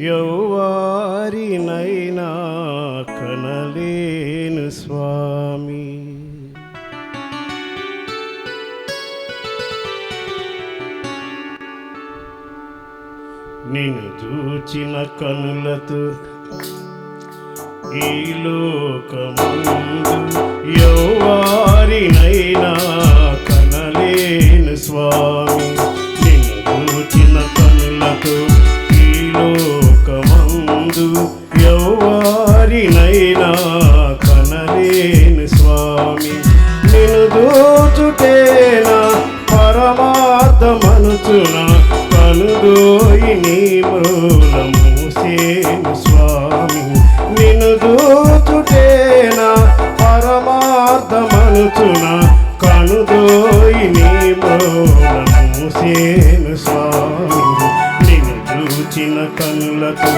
యౌవారినైనా కనలేను స్వామి. నిన్ను చూచిన కనులతో ఈ లోకముందు యౌవారినైనా కనలేను స్వామి. నిన్ను చూచిన కనులతో ఈ లోకమందు యౌవారినైనా కనలేను స్వామి. నిన్ను దోచుటేనా పరమార్థమనుచున? కనుదోయి నీ మూలమూసేను స్వామి. నిన్ను దోచుటేనా పరమార్థమనుచున? కనుదోయి నీ మూలమూసేను స్వామి. నిన్ను చూచిన కనులతో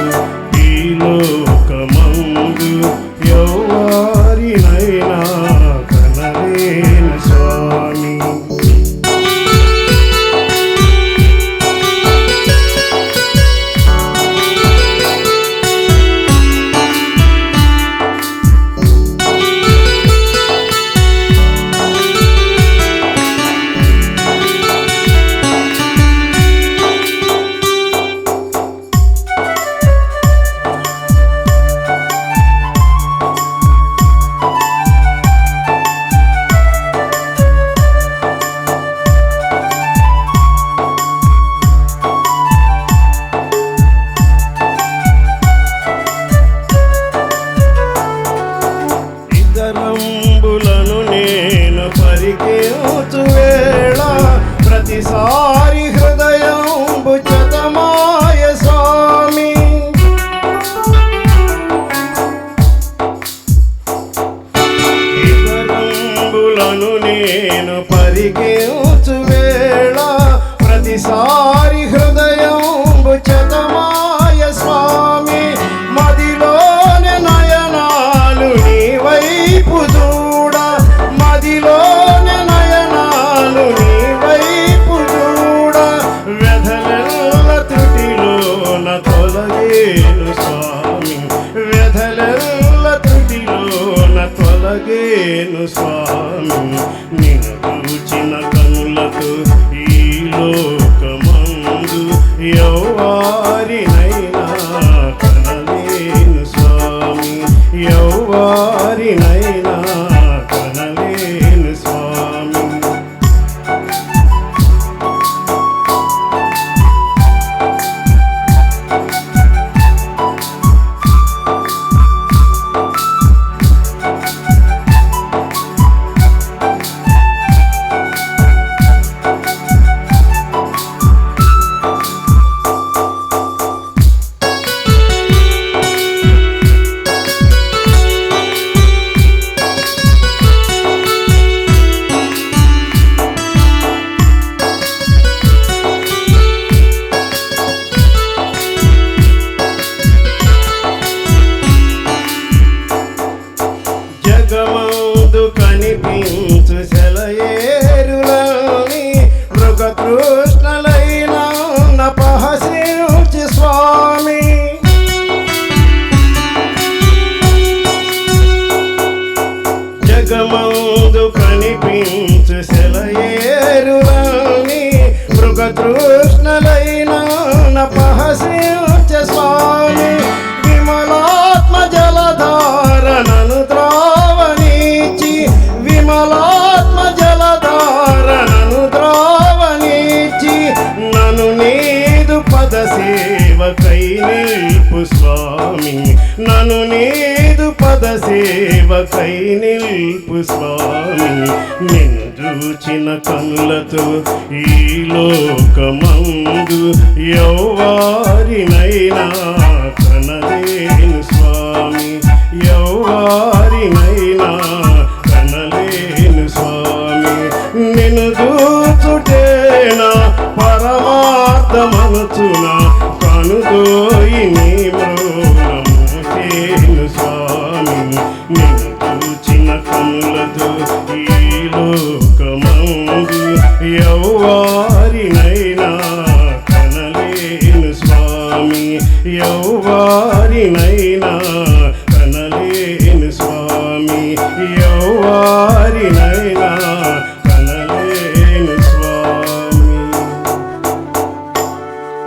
లోకమందు యౌవారినైనా ఇతరంబులను నేను పరికేచు వేళ ప్రతిసారి హృదయం చతమాయ స్వామి మదిలోని నయనాలు నీ వైపు చూడ మదిలోని నయనాలు నీ వైపు చూడ వ్యధలెల్ల త్రుటిలోన తొలగేను. తొలగేను స్వామి నిన్ను చూచిన కనులతో ఈ లోకమందు జగమందు కనిపించు సెలయేరులని మృగతృష్ణలైన పహసించి స్వామి. జగమందు కనిపించు సెలయేరులని మృగతృష్ణలైన కై నిల్పు స్వామి నను నీదు పద సేవకై నిల్పు స్వామి నిన్ను చూచిన కనులతో ఈ లోకమందు యౌవారినైనా కనలేను స్వామి. యౌవారినైనా కనలేను స్వామి. నిన్ను దూచుటేనా పరమార్థమనుచునా? కనుదోయి నీ మూలము స్వామి. నిన్ను చూచిన కనులతో ఈ లోకమందు యౌవారినైనా కనలేను స్వామి. స్వామి యౌవారినైనా కనలేను స్వామి. యౌవారినైనా